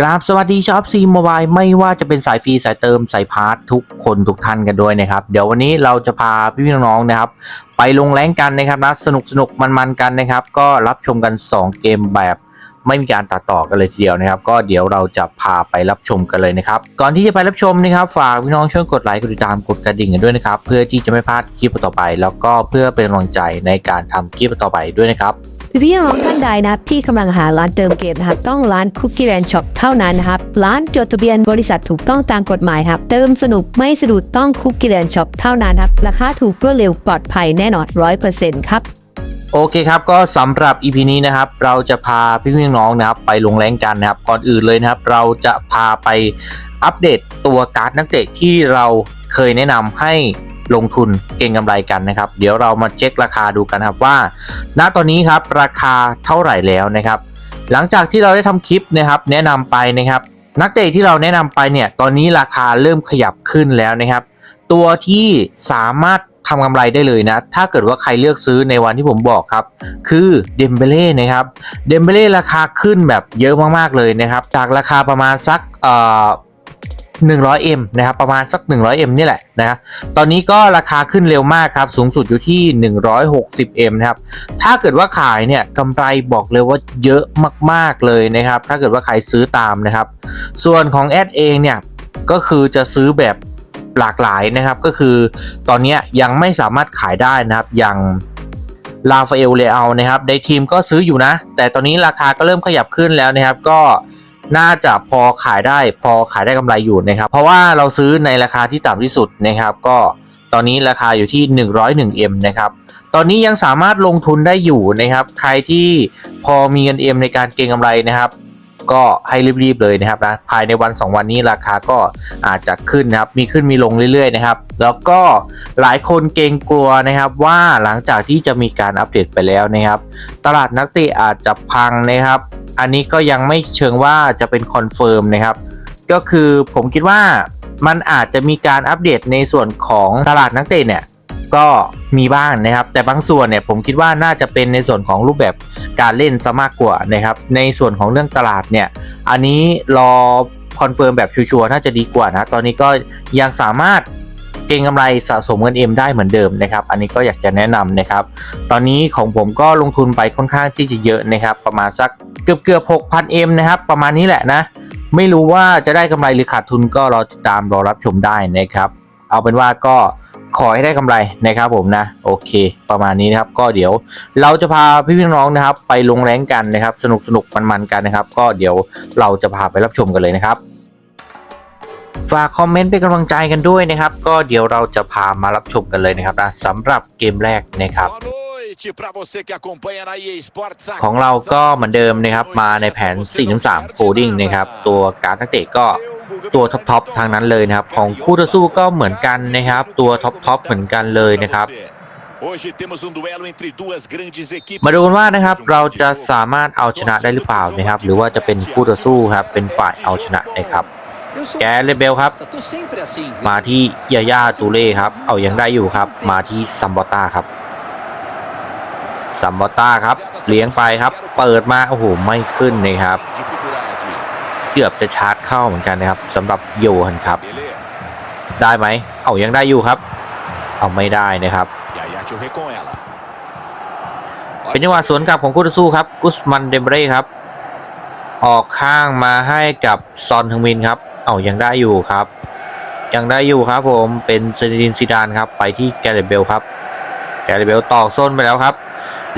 กราบสวัสดีชอบซีมบายไม่ว่าจะเป็นสายฟรีสายเติมสายพาร์ททุกคนทุกท่านกันด้วยนะครับ เดี๋ยววันนี้เราจะพาพี่ๆน้องๆนะครับ ไปลงแรงกันนะครับนะสนุกสนุกมันๆกันนะครับ ก็รับชมกัน 2 เกมแบบไม่มีการตัดต่อกันเลยทีเดียวนะครับ ก็เดี๋ยวเราจะพาไปรับชมกันเลยนะครับ ก่อนที่จะไปรับชมนะครับ ฝากพี่น้องช่วยกดไลค์กดติดตามกดกระดิ่งกันด้วยนะครับ เพื่อที่จะไม่พลาดคลิปต่อไป แล้วก็เพื่อเป็นกำลังใจในการทำคลิปต่อไปด้วยนะครับ พี่น้องท่านใดนะที่กำลังหาร้านเติมเกมนะครับ ต้องร้านคุกกี้แ n นช็อปเท่านั้นนะครับ ร้านจดทะเบียนบริษัทถูกต้องตามกฎหมายครับ เติมสนุกไม่สะดุดต้องคุกกี้แ n นช็อปเท่านั้นครับ ราคาถูกรวดเร็วปลอดภัยแน่นอนร้อยเปอร์เซ็นต์ครับโอเคครับก็สำหรับ EP นี้นะครับ เราจะพาพี่พี่น้องนะครับ ไปลงแรงกันนะครับ ก่อนอื่นเลยนะครับ เราจะพาไปอัปเดตตัวการ์ดนักเตะที่เราเคยแนะนำให้ ลงทุนเก่งกำไรกันนะครับ เดี๋ยวเรามาเช็คราคาดูกันครับว่า ณตอนนี้ครับราคาเท่าไหร่แล้วนะครับ หลังจากที่เราได้ทำคลิปนะครับ แนะนำไปนะครับ นักเตะที่เราแนะนำไปเนี่ยตอนนี้ราคาเริ่มขยับขึ้นแล้วนะครับ ตัวที่สามารถทำกำไรได้เลยนะ ถ้าเกิดว่าใครเลือกซื้อในวันที่ผมบอกครับ คือเดมเบเล่นะครับ เดมเบเล่ราคาขึ้นแบบเยอะมากๆเลยนะครับ จากราคาประมาณสักเอ่อ 100M นะครับประมาณสัก 100M นี่แหละนะตอนนี้ก็ราคาขึ้นเร็วมากครับสูงสุดอยู่ที่ 160M นะครับถ้าเกิดว่าขายเนี่ยกำไรบอกเลยว่าเยอะมากๆเลยนะครับถ้าเกิดว่าใครซื้อตามนะครับส่วนของแอดเองเนี่ยก็คือจะซื้อแบบหลากหลายนะครับก็คือตอนนี้ยยังไม่สามารถขายได้นะครับอย่างลาฟาเอลเลอานะครับในทีมก็ซื้ออยู่นะ แต่ตอนนี้ราคาก็เริ่มขยับขึ้นแล้วนะครับก็ น่าจะพอขายได้พอขายได้กำไรอยู่นะครับ เพราะว่าเราซื้อในราคาที่ต่ำที่สุดนะครับ ก็ตอนนี้ราคาอยู่ที่ 101M นะครับ ตอนนี้ยังสามารถลงทุนได้อยู่นะครับ ใครที่พอมีเงินเอ็มในการเก็งกำไรนะครับ ก็ให้รีบๆเลยนะครับนะภายในวัน 2 วันนี้ราคาก็อาจจะขึ้นนะครับมีขึ้นมีลงเรื่อยๆนะครับแล้วก็หลายคนเกรงกลัวนะครับว่าหลังจากที่จะมีการอัปเดตไปแล้วนะครับ ตลาดนักเตะอาจจะพังนะครับ อันนี้ก็ยังไม่เชิงว่าจะเป็นคอนเฟิร์มนะครับก็คือผมคิดว่ามันอาจจะมีการอัปเดตในส่วนของตลาดนักเตะเนี่ยก็ มีบ้างนะครับ แต่บางส่วนเนี่ยผมคิดว่าน่าจะเป็นในส่วนของรูปแบบการเล่นซะมากกว่านะครับ ในส่วนของเรื่องตลาดเนี่ย อันนี้รอคอนเฟิร์มแบบชัวร์ๆน่าจะดีกว่านะ ตอนนี้ก็ยังสามารถเก็งกำไรสะสมเงินเอ็มได้เหมือนเดิมนะครับ อันนี้ก็อยากจะแนะนำนะครับ ตอนนี้ของผมก็ลงทุนไปค่อนข้างที่จะเยอะนะครับ ประมาณสักเกือบเกือบ6 0 0 0 M นะครับ ประมาณนี้แหละนะ ไม่รู้ว่าจะได้กำไรหรือขาดทุนก็รอติดตามรอรับชมได้นะครับ เอาเป็นว่าก็ ขอให้ได้กำไรนะครับผมนะโอเค ประมาณนี้นะครับ ก็เดี๋ยวเราจะพาพี่พี่น้องๆนะครับ ไปลงแรงกันนะครับ สนุกสนุกมันๆกันนะครับ ก็เดี๋ยวเราจะพาไปรับชมกันเลยนะครับฝากคอมเมนต์เป็นกำลังใจกันด้วยนะครับ ก็เดี๋ยวเราจะพามารับชมกันเลยนะครับนะสำหรับเกมแรกนะครับ Boa noite para você que acompanha na EA Sports. ของเราก็เหมือนเดิมนะครับมาในแผน 4-3 Coding นะครับ ตัวการ์ดนักเตะก็ ตัวท็อปทอปทางนั้นเลยนะครับ ของคู่ต่อสู้ก็เหมือนกันนะครับ ตัวท็อปทอปเหมือนกันเลยนะครับ Hoje temos um duelo entre duas grandes equipes. มาดูกันว่านะครับเราจะสามารถเอาชนะได้หรือเปล่านะครับ หรือว่าจะเป็นคู่ต่อสู้ครับเป็นฝ่ายเอาชนะนะครับแกเลเบลครับ มาที่ยาย่าตูเล่ครับ เอายังได้อยู่ครับ มาที่ซัมบอต้าครับซัมบอต้าครับ เลี้ยงไปครับ เปิดมาโอ้โหไม่ขึ้นนะครับ Dificuldade. เกือบจะชาร์จเข้าเหมือนกันนะครับสำหรับโยฮันครับ ได้ไหมเอายังได้อยู่ครับ เอาไม่ได้นะครับ เป็นจังหวะสวนกลับของคู่ต่อสู้ครับ กุสมันเดมเบรครับ ออกข้างมาให้กับซอนทึงมินครับ เอายังได้อยู่ครับ ยังได้อยู่ครับผมเป็นเซนดินซิดานครับ ไปที่แกเรตเบลครับ แกเรตเบลตอกโซนไปแล้วครับ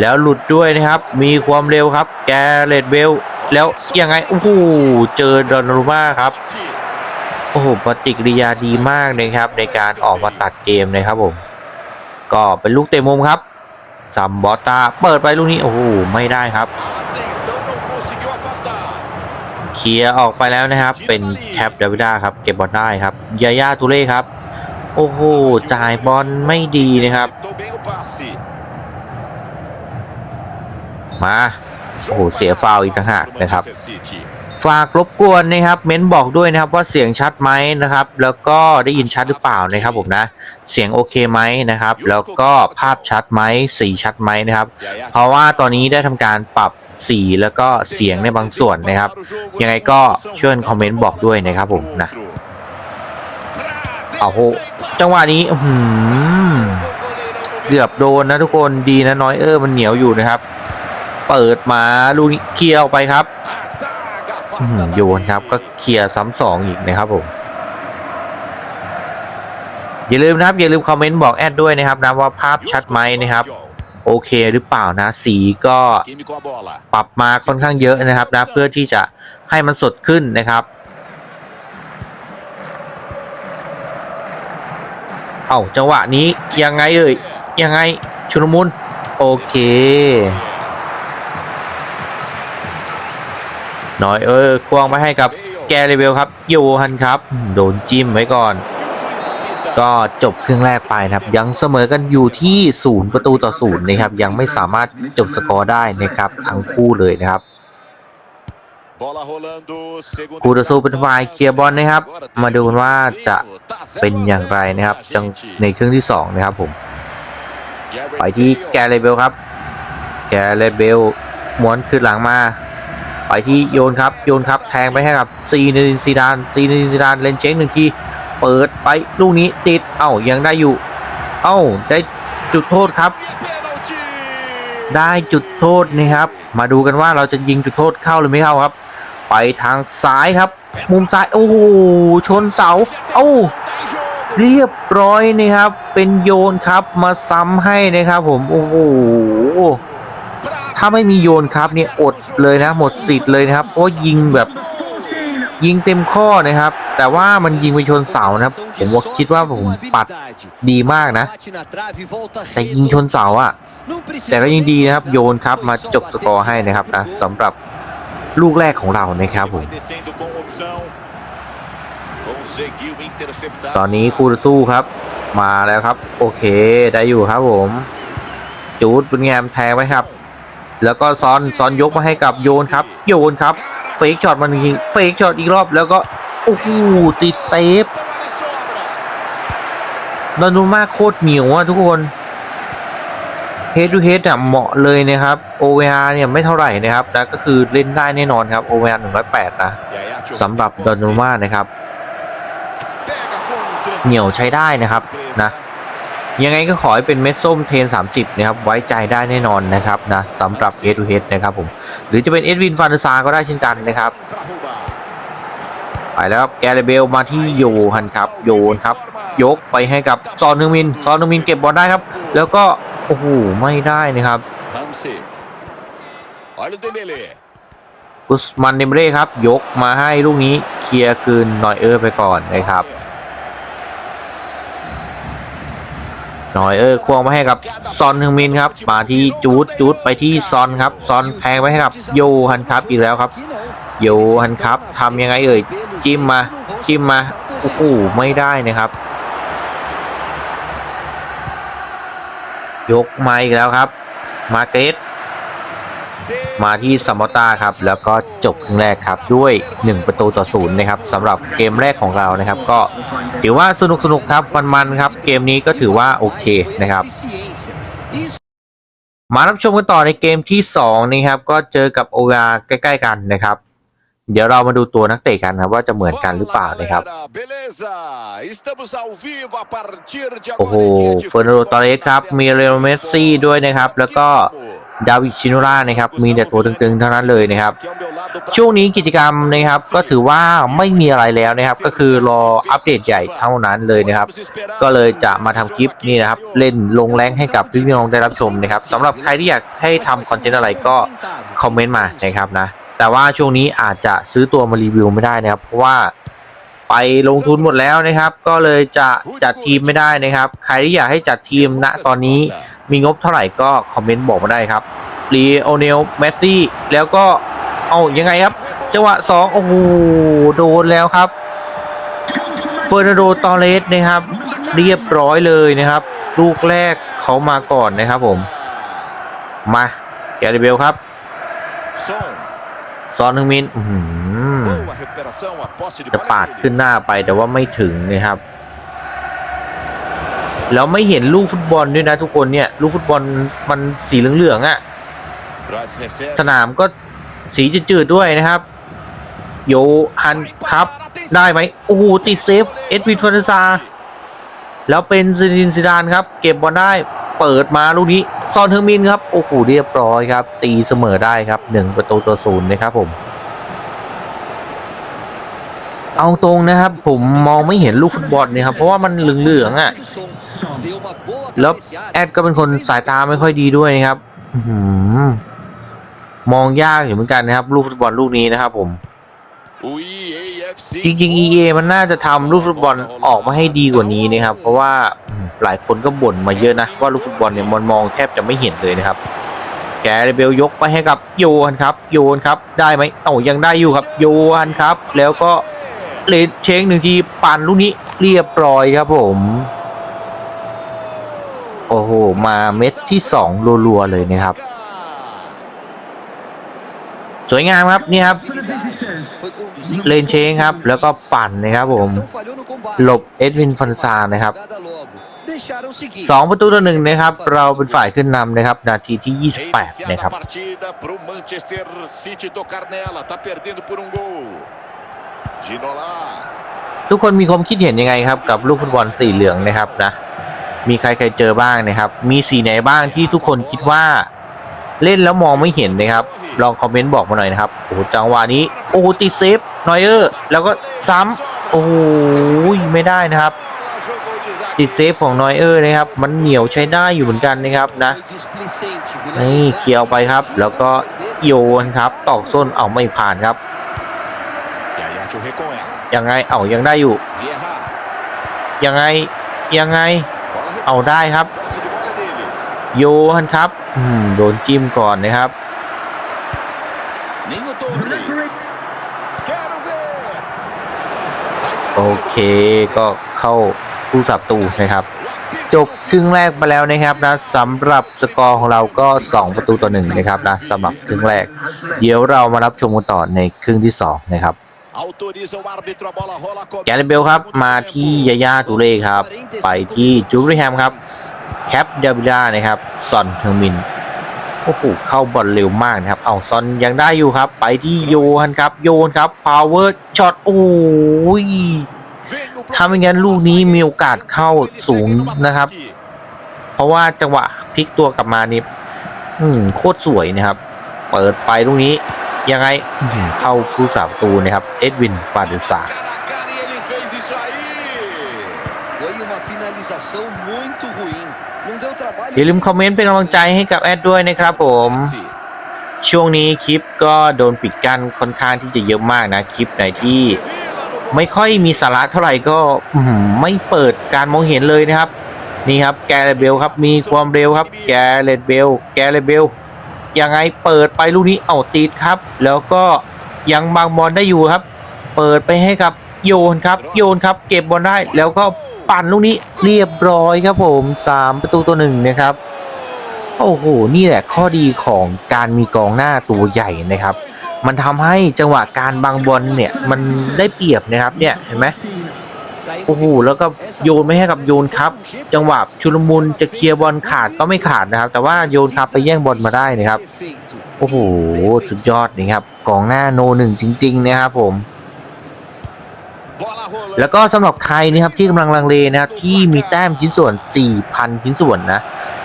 แล้วหลุดด้วยนะครับ มีความเร็วครับ แกเรตเบล แล้วยังไงโอ้โหเจอดอนรุมาครับโอ้โหปฏิกิริยาดีมากนะครับ ในการออกมาตัดเกมนะครับผม ก็เป็นลูกเตะมุมครับซัมบอตตาเปิดไปลูกนี้โอ้โหไม่ได้ครับเคลียร์ออกไปแล้วนะครับ เป็นแคปดาวิด้าครับ เก็บบอลได้ครับยาย่าตูเล่ครับ โอ้โหจ่ายบอลไม่ดีนะครับ มา โอ้โหเสียฟาวล์อีกต่างหากนะครับ Manchester City. ฝากรบกวนนะครับ เม้นบอกด้วยนะครับว่าเสียงชัดไหมนะครับ แล้วก็ได้ยินชัดหรือเปล่านะครับผมนะ เสียงโอเคไหมนะครับ แล้วก็ภาพชัดไหมสีชัดไหมนะครับ E aí เพราะว่าตอนนี้ได้ทำการปรับสีแล้วก็เสียงในบางส่วนนะครับ ยังไงก็ช่วยคอมเมนต์บอกด้วยนะครับผมนะเอาโหจังหวะนี้อื้อหือเกือบโดนนะทุกคนดีนะน้อยเออร์มันเหนียวอยู่นะครับ เปิดมาลูกนี้เคลียร์ออกไปครับอื้อหือโยนครับก็เคลียร์ซ้ำสองอีกนะครับผมอย่าลืมนะครับ อย่าลืมคอมเมนต์บอกแอดด้วยนะครับนะว่าภาพชัดไหมนะครับ โอเคหรือเปล่านะ สีก็ Químico a bola. ปรับมาค่อนข้างเยอะนะครับนะเพื่อที่จะให้มันสดขึ้นนะครับ เอาจังหวะนี้ยังไงเอ่ยยังไงชุลมุนโอเค น้อยเออควงไปให้กับแกเรเบลครับโยฮันครับ โดนจิ้มไว้ก่อน ก็จบครึ่งแรกไปนะครับ ยังเสมอกันอยู่ที่ศูนย์ประตูต่อศูนย์นะครับ ยังไม่สามารถจบสกอร์ได้นะครับทั้งคู่เลยนะครับ Bola rolando. Segundo คู่ต่อสู้เป็นฝ่ายเคลียร์บอลนะครับ มาดูกันว่าจะเป็นอย่างไรนะครับจังในครึ่งที่สองนะครับผมไปที่แกเรเบลครับ แกเรเบลม้วนขึ้นหลังมา ไปที่โยนครับโยนครับแทงไปให้กับซีนินซีดานซีนินซีดานเลนเช็คหนึ่งทีเปิดไปลูกนี้ติดเอ้ายังได้อยู่ เอ้าได้จุดโทษครับ ได้จุดโทษนะครับ มาดูกันว่าเราจะยิงจุดโทษเข้าหรือไม่เข้าครับ ไปทางซ้ายครับ มุมซ้ายโอ้โหชนเสา เอ้าเรียบร้อยนะครับ เป็นโยนครับมาซ้ำให้นะครับผมโอ้โห ถ้าไม่มีโยนครับเนี่ยอดเลยนะหมดสิทธิ์เลยนะครับเพราะยิงแบบยิงเต็มข้อนะครับ แต่ว่ามันยิงไปชนเสานะครับผมว่าคิดว่าผมปัดดีมากนะ แต่ยิงชนเสาอะแต่ก็ยังดีนะครับโยนครับมาจบสกอร์ให้นะครับนะสำหรับลูกแรกของเรานะครับผมตอนนี้คู่ต่อสู้ครับ มาแล้วครับ โอเคได้อยู่ครับผม จูดบุญงมแทงไว้ครับ แล้วก็ซ้อนซ้อนยกมาให้กับโยนครับ โยนครับเฟกช็อตมันยิงเฟกช็อตอีกรอบแล้วก็โอ้โหติดเซฟดานุมาโคตรเหนียวอะทุกคนเฮด o ูเฮดอะเหมาะเลยนะครับ OVR เนี่ยไม่เท่าไหร่นะครับนะก็คือเล่นได้แน่นอนครับ OVR 108นะ E aí, Atio, สำหรับดานุมานะครับ เหนียวใช้ได้นะครับนะ ยังไงก็ขอให้เป็นเม็ดส้มเทน 30 นะครับ ไว้ใจได้แน่นอนนะครับนะสำหรับ Head to Head นะครับผม หรือจะเป็นเอ็ดวินฟานเดอซาก็ได้เช่นกันนะครับ ไปแล้วครับแกเรเบลมาที่โยฮันครับ โยนครับ ยกไปให้กับซอนนึงมิน ซอนนึงมินเก็บบอลได้ครับ แล้วก็ โอ้โห ไม่ได้นะครับกุสมันเดมเร่ครับ ยกมาให้ลูกนี้เคลียร์คืนนอยเออร์ไปก่อนนะครับ นอยเออควงมาให้กับซอนฮึงมินครับ มาที่จูดจูดไปที่ซอนครับ ซอนแทงไปให้กับโยฮันครับอีกแล้วครับ โยฮันครับทำยังไงเอ่ยจิ้มมาจิ้มมาโอ้โหไม่ได้นะครับ ยกมาอีกแล้วครับ มาเกต มาที่ซัมมอต้าครับ แล้วก็จบครึ่งแรกครับ ด้วย 1 ประตูต่อศูนย์นะครับสำหรับเกมแรกของเรานะครับ ก็ถือว่าสนุกสนุกๆครับมันๆครับ เกมนี้ก็ถือว่าโอเคนะครับมารับชมกันต่อในเกมที่2นะครับ ก็เจอกับโอกาใกล้ ๆ กันนะครับ เดี๋ยวเรามาดูตัวนักเตะกันครับว่าจะเหมือนกันหรือเปล่านะครับ galera. Beleza. Estamos ao vivo a partir de โอ้โห agora. em diante. เฟอร์นันโดตอเรสครับ มีเรอัลเมสซี่ด้วยนะครับ แล้วก็ ดาวิดชินล่านะครับ มีแต่ตัวตึงๆเท่านั้นเลยนะครับ ช่วงนี้กิจกรรมนะครับ ก็ถือว่าไม่มีอะไรแล้วนะครับ ก็คือรออัปเดตใหญ่เท่านั้นเลยนะครับ ก็เลยจะมาทำคลิปนี่นะครับ เล่นลงแรงให้กับพี่น้องได้รับชมนะครับสำหรับใครที่อยากให้ทำคอนเทนต์อะไรก็คอมเมนต์มานะครับนะ แต่ว่าช่วงนี้อาจจะซื้อตัวมารีวิวไม่ได้นะครับ เพราะว่าไปลงทุนหมดแล้วนะครับ ก็เลยจะจัดทีมไม่ได้นะครับ ใครที่อยากให้จัดทีมณตอนนี้ มีงบเท่าไหร่ก็คอมเมนต์บอกมาได้ครับลีโอเนลเมสซี่แล้วก็เอายังไงครับจังหวะสองโอ้โหโดนแล้วครับเฟอร์นันโดตอเรสนะครับ เรียบร้อยเลยนะครับ ลูกแรกเขามาก่อนนะครับผม มาแกริเบลครับ Som. ซอนฮึงมินอื้อหือ Boa recuperação. A posse de จะ bola ปาด deles. ขึ้นหน้าไปแต่ว่าไม่ถึงนะครับ แล้วไม่เห็นลูกฟุตบอลด้วยนะทุกคนเนี่ย ลูกฟุตบอลมันสีเหลืองๆอะ่ะ สนามก็สีจืดๆด้วยนะครับ โยฮันครับได้ไหมโอ้โหติดเซฟ เอ็ดวินฟานซา แล้วเป็นซิดินซิดานครับ เก็บบอลได้เปิดมาลูกนี้ ซอนเทอร์มินครับ โอ้โหเรียบร้อยครับ ตีเสมอได้ครับหนึ่งประตูต่อศูนย์นะครับผม เอาตรงนะครับ ผมมองไม่เห็นลูกฟุตบอลเนี่ยครับเพราะว่ามันเหลืองๆอะแล้วแอดก็เป็นคนสายตาไม่ค่อยดีด้วยนะครับมองยากอยู่เหมือนกันนะครับ ลูกฟุตบอลลูกนี้นะครับ ผม จริงๆ EA มันน่าจะทำลูกฟุตบอลออกมาให้ดีกว่านี้นะครับ เพราะว่าหลายคนก็บ่นมาเยอะนะว่าลูกฟุตบอลเนี่ยมันมองแทบจะไม่เห็นเลยนะครับแกเรเบลยกไปให้กับโยนครับ โยนครับ ได้ไหมเอ้ายังได้อยู่ครับ โยนครับ แล้วก็ เลนเชงหนึ่งทีปั่นลูกนี้เรียบร้อยครับผม โอ้โห มาเม็ดที่สองรัวๆเลยนะครับ สวยงามครับนี่ครับ เลนเชงครับ แล้วก็ปั่นนะครับผม หลบเอ็ดวินฟันซานะครับสองประตูต่อหนึ่งนะครับ เราเป็นฝ่ายขึ้นนำนะครับ นาทีที่ 28 นะครับ ทุกคนมีความคิดเห็นยังไงครับ กับลูกฟุตบอลสีเหลืองนะครับนะ มีใครเคยเจอบ้างนะครับ มีสีไหนบ้างที่ทุกคนคิดว่า เล่นแล้วมองไม่เห็นนะครับ ลองคอมเมนต์บอกมาหน่อยนะครับโอ้จังหวะนี้ โอ้ติดเซฟนอยเออร์แล้วก็ซ้ำโอ้โหไม่ได้นะครับ ติดเซฟของนอยเออร์นะครับ มันเหนียวใช้ได้อยู่เหมือนกันนะครับนะนี่เคียร์ออกไปครับ แล้วก็โยนครับตอกส้นเอาไม่ผ่านครับ ยังไง เอายังได้อยู่ Vieira. ยังไง ยังไง Bola เอาได้ครับ Posse de bola deles. โยฮันครับ อืม โดนจิ้มก่อนนะครับ Ninho Torres. Quero ver. Sai โอเคก็เข้าผู้สับตูนะครับจบครึ่งแรกไปแล้วนะครับนะสำหรับสกอร์ของเราก็ 2 ประตูต่อหนึ่งนะครับนะสำหรับครึ่งแรก เดี๋ยวเรามารับชมกันต่อในครึ่งที่ 2 นะครับ Autoriza o árbitro, a bola rola. แกเรเบลครับ มาที่ยาย่าตูเล่ครับ ไปที่จูริแฮมครับ แคปเดบิล่านะครับซอนเทอร์มินโอ้โหเข้าบอลเร็วมากนะครับ เอาซอนยังได้อยู่ครับ ไปที่โยฮันครับ โยนครับพาวเวอร์ช็อตโอ้ยถ้าไม่งั้นลูกนี้มีโอกาสเข้าสูงนะครับ เพราะว่าจังหวะพลิกตัวกลับมานี่อืมโคตรสวยนะครับ เปิดไปลูกนี้ ยังไงอื้อหือเข้าผู้สาประตูนะครับ เอ็ดวินฟาเดซา Cara a cara e ele fez isso aí. Foi uma finalização muito ruim. Não deu trabalho. อย่าลืมคอมเมนต์เป็นกำลังใจให้กับแอดด้วยนะครับผม Messi. ช่วงนี้คลิปก็โดนปิดกั้นค่อนข้างที่จะเยอะมากนะ คลิปไหนที่ Vila no ไม่ค่อยมีสาระเท่าไหร่ก็อื้อหือไม่เปิดการมองเห็นเลยนะครับ นี่ครับแกเรตเบลครับมีความเร็วครับ แกเรตเบลแกเรตเบล ยังไงเปิดไปลูกนี้เอาติดครับ แล้วก็ยังบางบอลได้อยู่ครับ เปิดไปให้กับโยนครับ โยนครับ เก็บบอลได้แล้วก็ปั่นลูกนี้เรียบร้อยครับผมสามประตูตัวหนึ่งนะครับโอ้โหนี่แหละข้อดีของการมีกองหน้าตัวใหญ่นะครับ มันทำให้จังหวะการบังบอลเนี่ยมันได้เปรียบนะครับเนี่ยเห็นไหม โอ้โหแล้วก็โยนไม่ให้กับโยนครับ จังหวะชุลมุนจะเคลียร์บอลขาดก็ไม่ขาดนะครับ แต่ว่าโยนครับไปแย่งบอลมาได้นะครับโอ้โหสุดยอดนี่ครับกองหน้าโนหนึ่งจริง ๆ นะครับผมแล้วก็สำหรับใครนะครับที่กำลังลังเลนะครับที่มีแต้มชิ้นส่วน 4,000 ชิ้นส่วนนะ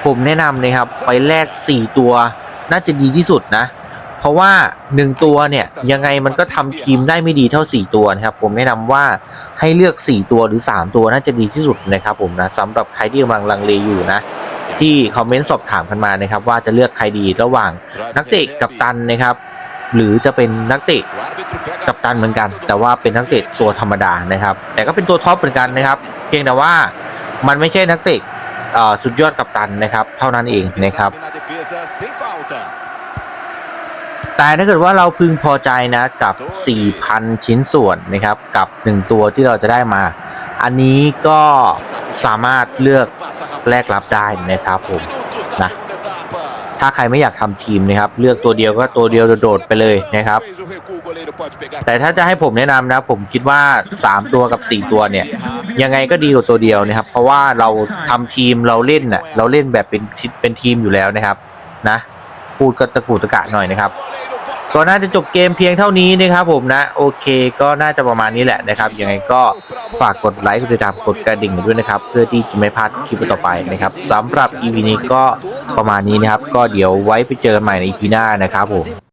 ผมแนะนำนะครับไปแลก 4 ตัวน่าจะดีที่สุดนะ เพราะว่า1ตัวเนี่ยยังไงมันก็ทำทีมได้ไม่ดีเท่า4ตัวนะครับ ผมแนะนำว่าให้เลือก4ตัวหรือ3ตัวน่าจะดีที่สุดนะครับ ผมนะสำหรับใครที่กำลังลังเลอยู่นะที่คอมเมนต์สอบถามกันมานะครับ ว่าจะเลือกใครดีระหว่างนักเตะกับตันนะครับ หรือจะเป็นนักเตะกับตันเหมือนกัน แต่ว่าเป็นนักเตะตัวธรรมดานะครับ แต่ก็เป็นตัวท็อปเหมือนกันนะครับ เพียงแต่ว่ามันไม่ใช่นักเตะอ่อสุดยอดกับตันนะครับ เท่านั้นเองนะครับ แต่ถ้าเกิดว่าเราพึงพอใจนะกับ 4,000 ชิ้นส่วนนะครับ กับ 1 ตัวที่เราจะได้มา อันนี้ก็สามารถเลือกแลกรับได้นะครับผมนะถ้าใครไม่อยากทำทีมนะครับ เลือกตัวเดียวก็ตัวเดียวโดดไปเลยนะครับ แต่ถ้าจะให้ผมแนะนำนะ ผมคิดว่า 3 ตัวกับ 4 ตัวเนี่ย ยังไงก็ดีกว่าตัวเดียวนะครับ เพราะว่าเราทำทีมเราเล่นน่ะเราเล่นแบบเป็นเป็นทีมอยู่แล้วนะครับ นะ พูดก็ตะกุตะกะหน่อยนะครับก็น่าจะจบเกมเพียงเท่านี้นะครับผมนะ โอเคก็น่าจะประมาณนี้แหละนะครับยังไงก็ฝากกดไลค์กดติดตามกดกระดิ่งด้วยนะครับ เพื่อที่จะไม่พลาดคลิปต่อไปนะครับสำหรับ EP นี้ก็ประมาณนี้นะครับ ก็เดี๋ยวไว้ไปเจอกันใหม่ใน EP หน้านะครับผม